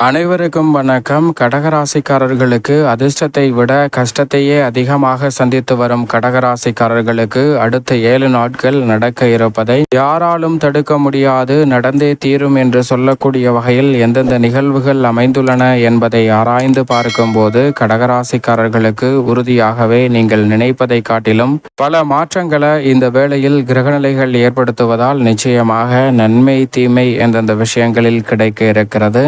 அனைவருக்கும் வணக்கம். கடகராசிக்காரர்களுக்கு அதிர்ஷ்டத்தை விட கஷ்டத்தையே அதிகமாக சந்தித்து வரும் கடகராசிக்காரர்களுக்கு அடுத்த ஏழு நாட்கள் நடக்க இருப்பதை யாராலும் தடுக்க முடியாது நடந்தே தீரும் என்று சொல்லக்கூடிய வகையில் எந்தெந்த நிகழ்வுகள் அமைந்துள்ளன என்பதை ஆராய்ந்து பார்க்கும்போது கடகராசிக்காரர்களுக்கு உறுதியாகவே நீங்கள் நினைப்பதை காட்டிலும் பல மாற்றங்களை இந்த வேளையில் கிரகநிலைகள் ஏற்படுத்துவதால் நிச்சயமாக நன்மை தீமை எந்தெந்த விஷயங்களில் கிடைக்க இருக்கிறது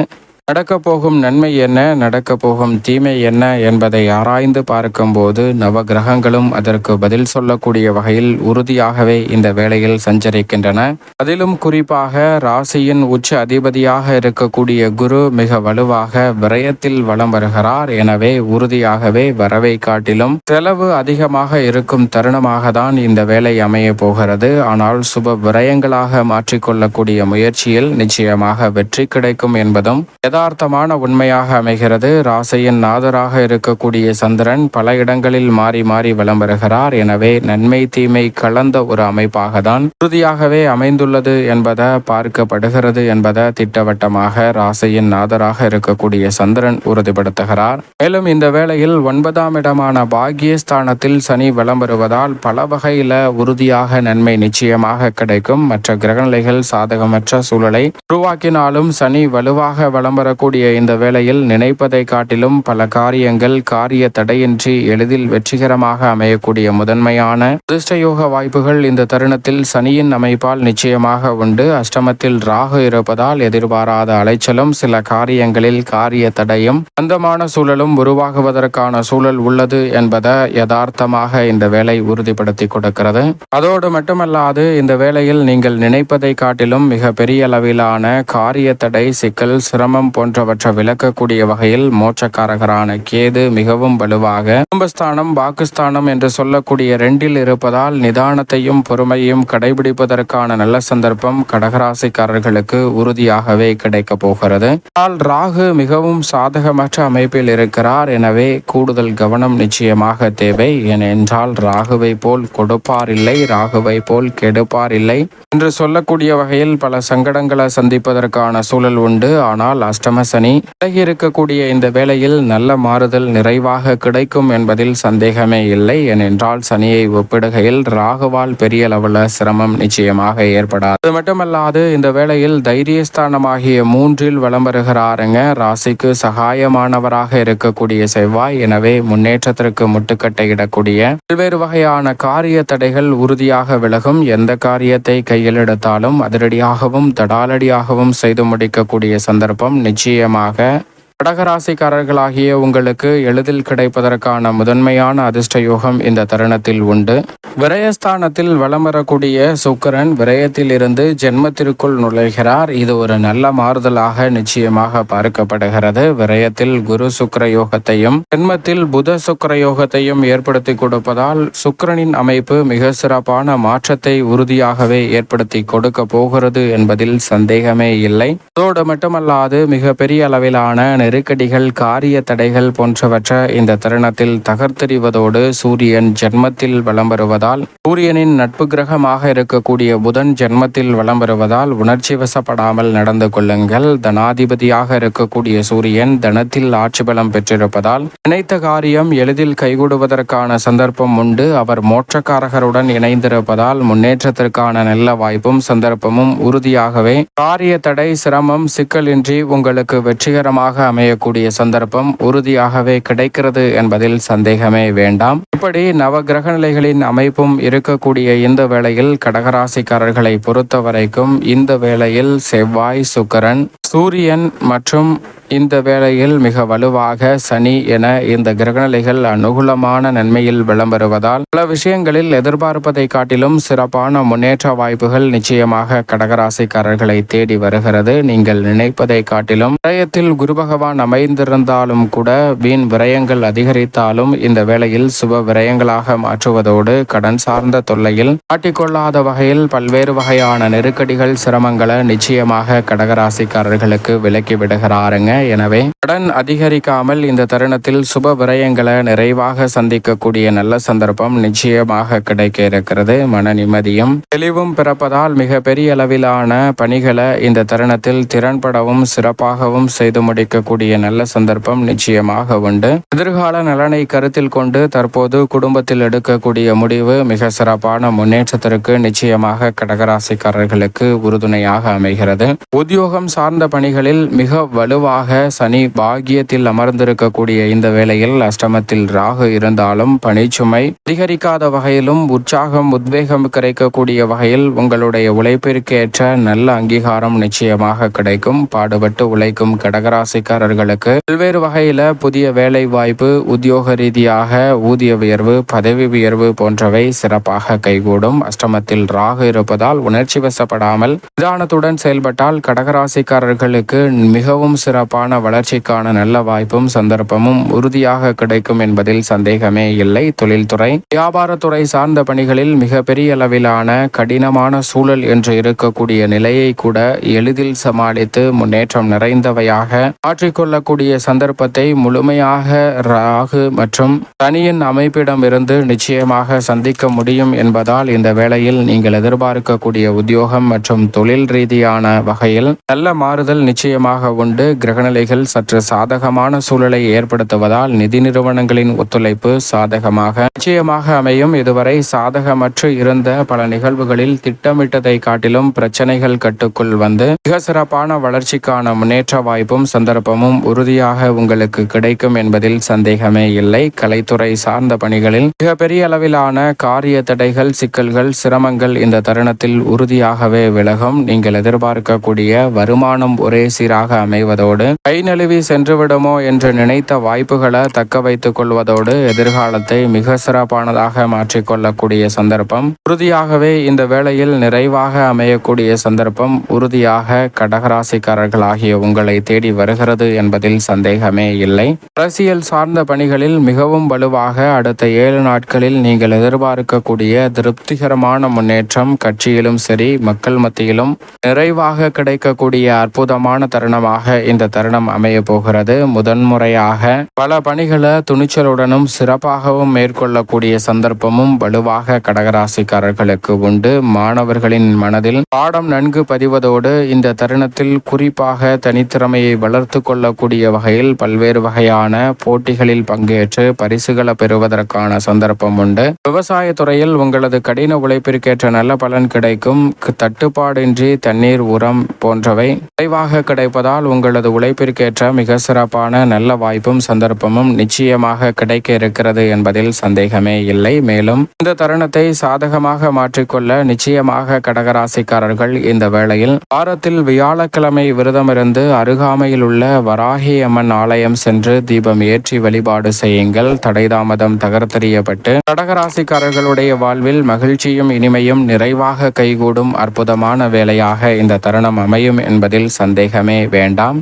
நடக்க போகும் நன்மை என்ன? நடக்கப் போகும் தீமை என்ன? என்பதை ஆராய்ந்து பார்க்கும்போது நவ கிரகங்களும் அதற்கு பதில் சொல்லக்கூடிய வகையில் உறுதியாகவே இந்த வேளையில் சஞ்சரிக்கின்றன. அதிலும் குறிப்பாக ராசியின் உச்ச அதிபதியாக இருக்கக்கூடிய குரு மிக வலுவாக விரயத்தில் வலம் வருகிறார். எனவே உறுதியாகவே வரவை காட்டிலும் செலவு அதிகமாக இருக்கும் தருணமாக தான் இந்த வேலை அமைய போகிறது. ஆனால் சுப விரயங்களாக மாற்றிக்கொள்ளக்கூடிய முயற்சியில் நிச்சயமாக வெற்றி கிடைக்கும் என்பதும் யதார்த்தமான உண்மையாக அமைகிறது. ராசியின் நாதராக இருக்கக்கூடிய சந்திரன் பல இடங்களில் மாறி மாறி வலம் வருகிறார் எனவே நன்மை தீமை கலந்த ஒரு அமைப்பாக தான் உறுதியாகவே அமைந்துள்ளது என்பதை பார்க்கப்படுகிறது என்பதை திட்டவட்டமாக ராசியின் நாதராக இருக்கக்கூடிய சந்திரன் உறுதிப்படுத்துகிறார். மேலும் இந்த வேளையில் ஒன்பதாம் இடமான பாக்கியஸ்தானத்தில் சனி வலம் வருவதால் பல வகையில உறுதியாக நன்மை நிச்சயமாக கிடைக்கும். மற்ற கிரகநிலைகள் சாதகமற்ற சூழலை உருவாக்கினாலும் சனி வலுவாக வலம் வரக்கூடிய இந்த வேளையில் நினைப்பதை காட்டிலும் பல காரியங்கள் காரிய தடையின்றி எளிதில் வெற்றிகரமாக அமையக்கூடிய முதன்மையான அதிர்ஷ்டயோக வாய்ப்புகள் இந்த தருணத்தில் சனியின் அமைப்பால் நிச்சயமாக உண்டு. அஷ்டமத்தில் ராகு இருப்பதால் எதிர்பாராத அலைச்சலும் சில காரியங்களில் காரிய தடையும் அந்தமான சூழலும் உருவாகுவதற்கான சூழல் உள்ளது என்பதை யதார்த்தமாக இந்த வேலை உறுதிப்படுத்தி கொடுக்கிறது. அதோடு மட்டுமல்லாது இந்த வேளையில் நீங்கள் நினைப்பதை காட்டிலும் மிக பெரிய அளவிலான காரிய தடை சிக்கல் சிரமம் போன்றவற்றை விளக்கக்கூடிய வகையில் மோட்சக்காரகரான கேது மிகவும் வலுவாக குடும்பஸ்தானம் பாகிஸ்தானம் என்று சொல்லக்கூடிய ரெண்டில் இருப்பதால் நிதானத்தையும் பொறுமையும் கடைபிடிப்பதற்கான நல்ல சந்தர்ப்பம் கடகராசிக்காரர்களுக்கு உறுதியாகவே கிடைக்க போகிறது. ஆனால் ராகு மிகவும் சாதகமற்ற அமைப்பில் இருக்கிறார். எனவே கூடுதல் கவனம் நிச்சயமாக தேவை. ஏனென்றால் ராகுவை போல் கொடுப்பார் இல்லை ராகுவை போல் கெடுப்பார் இல்லை என்று சொல்லக்கூடிய வகையில் பல சங்கடங்களை சந்திப்பதற்கான சூழல் உண்டு. ஆனால் அஷ்டம சனி விலகி இருக்கக்கூடிய இந்த வேளையில் நல்ல மாறுதல் நிறைவாக கிடைக்கும் என்பதில் சந்தேகமே இல்லை. ஏனென்றால் சனியை ஒப்பிடுகையில் ராகுவால் பெரிய அளவில் சிரமம் நிச்சயமாக ஏற்படாது. அது மட்டுமல்லாது இந்த வேளையில் தைரியஸ்தானமாகிய மூன்றில் வலம் வருகிறாருங்க. ராசிக்கு சகாயமானவராக இருக்கக்கூடிய செவ்வாய் எனவே முன்னேற்றத்திற்கு முட்டுக்கட்டை இடக்கூடிய பல்வேறு வகையான காரிய தடைகள் உறுதியாக விலகும். எந்த காரியத்தை கையில் எடுத்தாலும் அதிரடியாகவும் தடாலடியாகவும் செய்து முடிக்கக்கூடிய சந்தர்ப்பம் நிச்சயமாக. கடகராசிக்காரர்களாகிய உங்களுக்கு எளிதில் கிடைப்பதற்கான முதன்மையான அதிர்ஷ்ட யோகம் இந்த தருணத்தில் உண்டு. விரயஸ்தானத்தில் வலம் வரக்கூடிய சுக்கரன் விரயத்தில் இருந்து ஜென்மத்திற்குள் நுழைகிறார். இது ஒரு நல்ல மாறுதலாக நிச்சயமாக பார்க்கப்படுகிறது. விரயத்தில் குரு சுக்கர யோகத்தையும் ஜென்மத்தில் புத சுக்கர யோகத்தையும் ஏற்படுத்தி கொடுப்பதால் சுக்கரனின் அமைப்பு மிக சிறப்பான மாற்றத்தை உறுதியாகவே ஏற்படுத்தி கொடுக்க போகிறது என்பதில் சந்தேகமே இல்லை. அதோடு மட்டுமல்லாது மிக பெரிய அளவிலான நெருக்கடிகள் காரிய தடைகள் போன்றவற்றை இந்த தருணத்தில் தகர்த்தெறிவதோடு சூரியன் ஜென்மத்தில் வலம் வருவதால் சூரியனின் நட்பு கிரகமாக இருக்கக்கூடிய புதன் ஜென்மத்தில் வலம் வருவதால் உணர்ச்சி வசப்படாமல் நடந்து கொள்ளுங்கள். தனாதிபதியாக இருக்கக்கூடிய சூரியன் தனத்தில் ஆட்சி பலம் பெற்றிருப்பதால் நினைத்த காரியம் எளிதில் கைகூடுவதற்கான சந்தர்ப்பம் உண்டு. அவர் மோட்சக்காரகருடன் இணைந்திருப்பதால் முன்னேற்றத்திற்கான நல்ல வாய்ப்பும் சந்தர்ப்பமும் உறுதியாகவே. காரிய தடை சிரமம் சிக்கலின்றி உங்களுக்கு வெற்றிகரமாக அமையக்கூடிய சந்தர்ப்பம் உறுதியாகவே கிடைக்கிறது என்பதில் சந்தேகமே வேண்டாம். இப்படி நவ கிரக நிலைகளின் குறிப்பும் இருக்கக்கூடிய இந்த வேளையில் கடகராசிக்காரர்களை பொறுத்த வரைக்கும் இந்த வேளையில் செவ்வாய் சுக்கரன் சூரியன் மற்றும் இந்த வேளையில் மிக வலுவாக சனி என இந்த கிரகநிலைகள் அனுகூலமான நன்மையில் விளம்பருவதால் பல விஷயங்களில் எதிர்பார்ப்பதை காட்டிலும் சிறப்பான முன்னேற்ற வாய்ப்புகள் நிச்சயமாக கடகராசிக்காரர்களை தேடி வருகிறது. நீங்கள் நினைப்பதை காட்டிலும் விரயத்தில் குரு பகவான் அமைந்திருந்தாலும் கூட வீண் விரயங்கள் அதிகரித்தாலும் இந்த வேளையில் சுப விரயங்களாக மாற்றுவதோடு கடன் சார்ந்த தொல்லையில் காட்டிக்கொள்ளாத வகையில் பல்வேறு வகையான நெருக்கடிகள் சிரமங்களை நிச்சயமாக கடகராசிக்காரர்கள் கடன்களுக்கு விலக்கி விடுகிறாருங்க. எனவே கடன் அதிகரிக்காமல் இந்த தருணத்தில் சுப விரயங்களை நிறைவாக சந்திக்கக்கூடிய நல்ல சந்தர்ப்பம் நிச்சயமாக கிடைக்க இருக்கிறது. மன நிம்மதியும் தெளிவும் பிறப்பதால் மிக பெரிய அளவிலான பணிகளை இந்த தருணத்தில் திறன்படவும் சிறப்பாகவும் செய்து முடிக்கக்கூடிய நல்ல சந்தர்ப்பம் நிச்சயமாக உண்டு. எதிர்கால நலனை கருத்தில் கொண்டு தற்போது குடும்பத்தில் எடுக்கக்கூடிய முடிவு மிக சிறப்பான முன்னேற்றத்திற்கு நிச்சயமாக கடகராசிக்காரர்களுக்கு உறுதுணையாக அமைகிறது. உத்தியோகம் சார்ந்த பணிகளில் மிக வலுவாக சனி பாகியத்தில் அமர்ந்திருக்கக்கூடிய இந்த வேளையில் அஷ்டமத்தில் ராகு இருந்தாலும் பணிச்சுமை அதிகரிக்காத வகையிலும் உற்சாகம் உத்வேகம் கிடைக்கக்கூடிய வகையில் உங்களுடைய உழைப்பிற்கேற்ற நல்ல அங்கீகாரம் நிச்சயமாக கிடைக்கும். பாடுபட்டு உழைக்கும் கடகராசிக்காரர்களுக்கு பல்வேறு வகையில புதிய வேலை வாய்ப்பு உத்தியோக ரீதியாக ஊதிய உயர்வு பதவி உயர்வு போன்றவை சிறப்பாக கைகூடும். அஷ்டமத்தில் ராகு இருப்பதால் உணர்ச்சி வசப்படாமல் நிதானத்துடன் செயல்பட்டால் கடகராசிக்காரர்கள் கடகராசிக்காரர்களுக்கு மிகவும் சிறப்பான வளர்ச்சிக்கான நல்ல வாய்ப்பும் சந்தர்ப்பமும் உறுதியாக கிடைக்கும் என்பதில் சந்தேகமே இல்லை. தொழில்துறை வியாபாரத்துறை சார்ந்த பணிகளில் மிக பெரிய அளவிலான கடினமான சூழல் என்று இருக்கக்கூடிய நிலையை கூட எளிதில் சமாளித்து முன்னேற்றம் நிறைந்தவையாக மாற்றிக்கொள்ளக்கூடிய சந்தர்ப்பத்தை முழுமையாக ராகு மற்றும் தனியின் அமைப்பிடம் இருந்து நிச்சயமாக சந்திக்க முடியும் என்பதால் இந்த வேளையில் நீங்கள் எதிர்பார்க்கக்கூடிய உத்தியோகம் மற்றும் தொழில் ரீதியான வகையில் நல்ல மாறுதல் நிச்சயமாக உண்டு. கிரகநிலைகள் சற்று சாதகமான சூழலை ஏற்படுத்துவதால் நிதி நிறுவனங்களின் ஒத்துழைப்பு சாதகமாக நிச்சயமாக அமையும். இதுவரை சாதகமற்று இருந்த பல நிகழ்வுகளில் திட்டமிட்டதை காட்டிலும் பிரச்சனைகள் கட்டுக்குள் வந்து மிக சிறப்பான வளர்ச்சிக்கான முன்னேற்ற வாய்ப்பும் சந்தர்ப்பமும் உறுதியாக உங்களுக்கு கிடைக்கும் என்பதில் சந்தேகமே இல்லை. கலைத்துறை சார்ந்த பணிகளில் மிகப்பெரிய அளவிலான காரிய தடைகள் சிக்கல்கள் சிரமங்கள் இந்த தருணத்தில் உறுதியாகவே விலகும். நீங்கள் எதிர்பார்க்கக்கூடிய வருமானம் ஒரே சீராக அமைவதோடு கை நழுவி சென்றுவிடுமோ என்று நினைத்த வாய்ப்புகளை தக்க வைத்துக் கொள்வதோடு எதிர்காலத்தை மிக சிறப்பானதாக மாற்றிக்கொள்ளக்கூடிய சந்தர்ப்பம். உறுதியாகவே இந்த வேளையில் நிறைவாக அமையக்கூடிய சந்தர்ப்பம் உறுதியாக கடகராசிக்காரர்களாகிய உங்களை தேடி வருகிறது என்பதில் சந்தேகமே இல்லை. அரசியல் சார்ந்த பணிகளில் மிகவும் வலுவாக அடுத்த ஏழு நாட்களில் நீங்கள் எதிர்பார்க்கக்கூடிய திருப்திகரமான முன்னேற்றம் கட்சியிலும் சரி மக்கள் மத்தியிலும் நிறைவாக கிடைக்கக்கூடிய அற்புதமான தருணமாக இந்த தருணம் அமைய போகிறது. முதன்முறையாக பல பணிகளை துணிச்சலுடனும் சிறப்பாகவும் மேற்கொள்ளக்கூடிய சந்தர்ப்பமும் வலுவாக கடகராசிக்காரர்களுக்கு உண்டு. மாணவர்களின் மனதில் பாடம் நன்கு பதிவதோடு இந்த தருணத்தில் குறிப்பாக தனித்திறமையை வளர்த்து கொள்ளக்கூடிய வகையில் பல்வேறு வகையான போட்டிகளில் பங்கேற்று பரிசுகளை பெறுவதற்கான சந்தர்ப்பம் உண்டு. விவசாய துறையில் உங்களது கடின உழைப்பிற்கேற்ற நல்ல பலன் கிடைக்கும். தட்டுப்பாடின்றி தண்ணீர் உரம் போன்றவை விரைவாக கிடைப்பதால் உங்களது உழைப்பிற்கேற்ற மிக சிறப்பான நல்ல வாய்ப்பும் சந்தர்ப்பமும் நிச்சயமாக கிடைக்க இருக்கிறது என்பதில் சந்தேகமே இல்லை. மேலும் இந்த தருணத்தை சாதகமாக மாற்றிக்கொள்ள நிச்சயமாக கடகராசிக்காரர்கள் இந்த வேளையில் வாரத்தில் வியாழக்கிழமை விரதமிருந்து அருகாமையில் உள்ள வராகி அம்மன் ஆலயம் சென்று தீபம் ஏற்றி வழிபாடு செய்யுங்கள். தடைதாமதம் தகர்த்தெறியப்பட்டு கடகராசிக்காரர்களுடைய வாழ்வில் மகிழ்ச்சியும் இனிமையும் நிறைவாக கைகூடும் அற்புதமான வேலையாக இந்த தருணம் அமையும் என்பதில் சந்தேகமே வேண்டாம்.